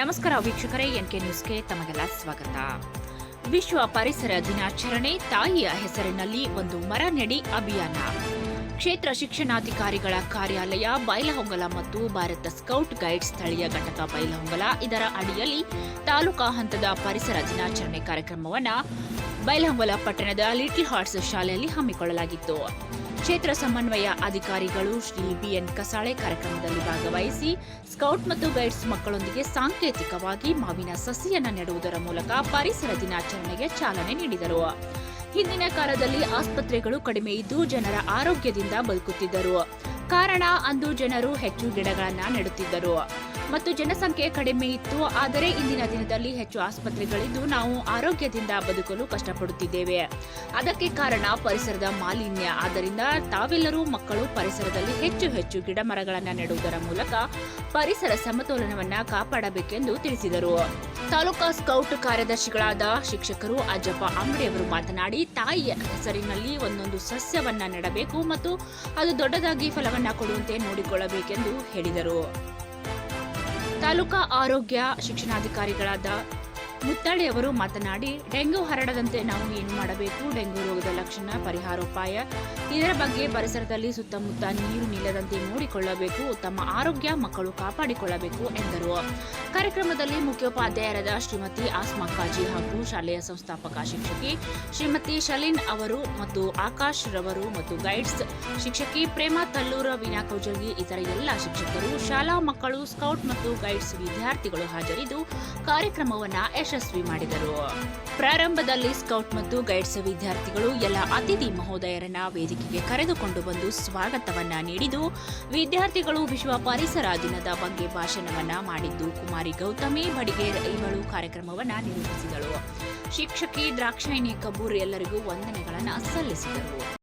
ನಮಸ್ಕಾರ ವೀಕ್ಷಕರೇ, ಎನ್ಕೆ ನ್ಯೂಸ್ಗೆ ತಮಗೆಲ್ಲ ಸ್ವಾಗತ. ವಿಶ್ವ ಪರಿಸರ ದಿನಾಚರಣೆ, ತಾಯಿಯ ಹೆಸರಿನಲ್ಲಿ ಒಂದು ಮರ ನೆಡಿ ಅಭಿಯಾನ. ಕ್ಷೇತ್ರ ಶಿಕ್ಷಣಾಧಿಕಾರಿಗಳ ಕಾರ್ಯಾಲಯ, ಬೈಲಹೊಂಗಲ ಮತ್ತು ಭಾರತ ಸ್ಕೌಟ್ ಗೈಡ್ ಸ್ಥಳೀಯ ಘಟಕ ಬೈಲಹೊಂಗಲ ಇದರ ಅಡಿಯಲ್ಲಿ ತಾಲೂಕಾ ಹಂತದ ಪರಿಸರ ದಿನಾಚರಣೆ ಕಾರ್ಯಕ್ರಮವನ್ನು ಬೈಲಹೊಂಗಲ ಪಟ್ಟಣದ ಲಿಟಲ್ ಹಾರ್ಟ್ಸ್ ಶಾಲೆಯಲ್ಲಿ ಹಮ್ಮಿಕೊಳ್ಳಲಾಗಿತ್ತು. ಕ್ಷೇತ್ರ ಸಮನ್ವಯ ಅಧಿಕಾರಿಗಳು ಶ್ರೀ ಬಿಎನ್ ಕಸಾಳೆ ಕಾರ್ಯಕ್ರಮದಲ್ಲಿ ಭಾಗವಹಿಸಿ ಸ್ಕೌಟ್ ಮತ್ತು ಗೈಡ್ಸ್ ಮಕ್ಕಳೊಂದಿಗೆ ಸಾಂಕೇತಿಕವಾಗಿ ಮಾವಿನ ಸಸಿಯನ್ನು ನೆಡುವುದರ ಮೂಲಕ ಪರಿಸರ ದಿನಾಚರಣೆಗೆ ಚಾಲನೆ ನೀಡಿದರು. ಹಿಂದಿನ ಕಾಲದಲ್ಲಿ ಆಸ್ಪತ್ರೆಗಳು ಕಡಿಮೆ ಇದ್ದು ಜನರ ಆರೋಗ್ಯದಿಂದ ಬದುಕುತ್ತಿದ್ದರು. ಕಾರಣ ಅಂದು ಜನರು ಹೆಚ್ಚು ಗಿಡಗಳನ್ನು ನೆಡುತ್ತಿದ್ದರು. ಮತ್ತು ಜನಸಂಖ್ಯೆ ಕಡಿಮೆ ಇತ್ತು. ಆದರೆ ಇಂದಿನ ದಿನದಲ್ಲಿ ಹೆಚ್ಚು ಆಸ್ಪತ್ರೆಗಳಿದ್ದು ನಾವು ಆರೋಗ್ಯದಿಂದ ಬದುಕಲು ಕಷ್ಟಪಡುತ್ತಿದ್ದೇವೆ. ಅದಕ್ಕೆ ಕಾರಣ ಪರಿಸರದ ಮಾಲಿನ್ಯ. ಆದ್ದರಿಂದ ತಾವೆಲ್ಲರೂ ಮಕ್ಕಳು ಪರಿಸರದಲ್ಲಿ ಹೆಚ್ಚು ಹೆಚ್ಚು ಗಿಡ ಮರಗಳನ್ನು ನೆಡುವುದರ ಮೂಲಕ ಪರಿಸರ ಸಮತೋಲನವನ್ನು ಕಾಪಾಡಬೇಕೆಂದು ತಿಳಿಸಿದರು. ತಾಲೂಕಾ ಸ್ಕೌಟ್ ಕಾರ್ಯದರ್ಶಿಗಳಾದ ಶಿಕ್ಷಕರು ಅಜ್ಜಪ್ಪ ಅವರು ಮಾತನಾಡಿ, ತಾಯಿಯ ಹೆಸರಿನಲ್ಲಿ ಒಂದೊಂದು ಸಸ್ಯವನ್ನ ನೆಡಬೇಕು ಮತ್ತು ಅದು ದೊಡ್ಡದಾಗಿ ಫಲವನ್ನ ಕೊಡುವಂತೆ ನೋಡಿಕೊಳ್ಳಬೇಕೆಂದು ಹೇಳಿದರು. ತಾಲೂಕಾ ಆರೋಗ್ಯ ಶಿಕ್ಷಣಾಧಿಕಾರಿಗಳಾದ ಮುತ್ತಳ್ಳಿಯವರು ಮಾತನಾಡಿ ಡೆಂಗು ಹರಡದಂತೆ ನಾವು ಏನು ಮಾಡಬೇಕು? ಡೆಂಗು ರೋಗದ ಲಕ್ಷಣ, ಪರಿಹಾರೋಪಾಯ. ಇದರ ಬಗ್ಗೆ ಪರಿಸರದಲ್ಲಿ ಸುತ್ತಮುತ್ತ ನೀರು ನಿಲ್ಲದಂತೆ ನೋಡಿಕೊಳ್ಳಬೇಕು. ತಮ್ಮ ಆರೋಗ್ಯ ಮಕ್ಕಳು ಕಾಪಾಡಿಕೊಳ್ಳಬೇಕು ಎಂದರು. ಕಾರ್ಯಕ್ರಮದಲ್ಲಿ ಮುಖ್ಯೋಪಾಧ್ಯಾಯರಾದ ಶ್ರೀಮತಿ ಆಸ್ಮಾ ಕಾಜಿ ಹಾಗೂ ಶಾಲೆಯ ಸಂಸ್ಥಾಪಕ ಶಿಕ್ಷಕಿ ಶ್ರೀಮತಿ ಶಲೀನ್ ಅವರು ಮತ್ತು ಆಕಾಶ್ ರವರು ಮತ್ತು ಗೈಡ್ಸ್ ಶಿಕ್ಷಕಿ ಪ್ರೇಮಾ ತಲ್ಲೂರ, ವೀಣಾ ಕೌಜಲ್ಗಿ ಇತರ ಎಲ್ಲ ಶಿಕ್ಷಕರು, ಶಾಲಾ ಮಕ್ಕಳು, ಸ್ಕೌಟ್ ಮತ್ತು ಗೈಡ್ಸ್ ವಿದ್ಯಾರ್ಥಿಗಳು ಹಾಜರಿದ್ದು ಕಾರ್ಯಕ್ರಮವನ್ನ ಯಶಸ್ವಿ ಮಾಡಿದರು. ಪ್ರಾರಂಭದಲ್ಲಿ ಸ್ಕೌಟ್ ಮತ್ತು ಗೈಡ್ಸ್ ವಿದ್ಯಾರ್ಥಿಗಳು ಎಲ್ಲ ಅತಿಥಿ ಮಹೋದಯರನ್ನ ವೇದಿಕೆಗೆ ಕರೆದುಕೊಂಡು ಬಂದು ಸ್ವಾಗತವನ್ನ ನೀಡಿದ್ದು, ವಿದ್ಯಾರ್ಥಿಗಳು ವಿಶ್ವ ಪರಿಸರ ದಿನದ ಬಗ್ಗೆ ಭಾಷಣವನ್ನ ಮಾಡಿದ್ದು, ಕುಮಾರಿ ಗೌತಮಿ ಬಡಿಗೇರ್ ಇವಳು ಕಾರ್ಯಕ್ರಮವನ್ನ ನಿರೂಪಿಸಿದಳು ಶಿಕ್ಷಕಿ ದ್ರಾಕ್ಷಾಯಿಣಿ ಕಬೂರ್ ಎಲ್ಲರಿಗೂ ವಂದನೆಗಳನ್ನ ಸಲ್ಲಿಸಿದರು.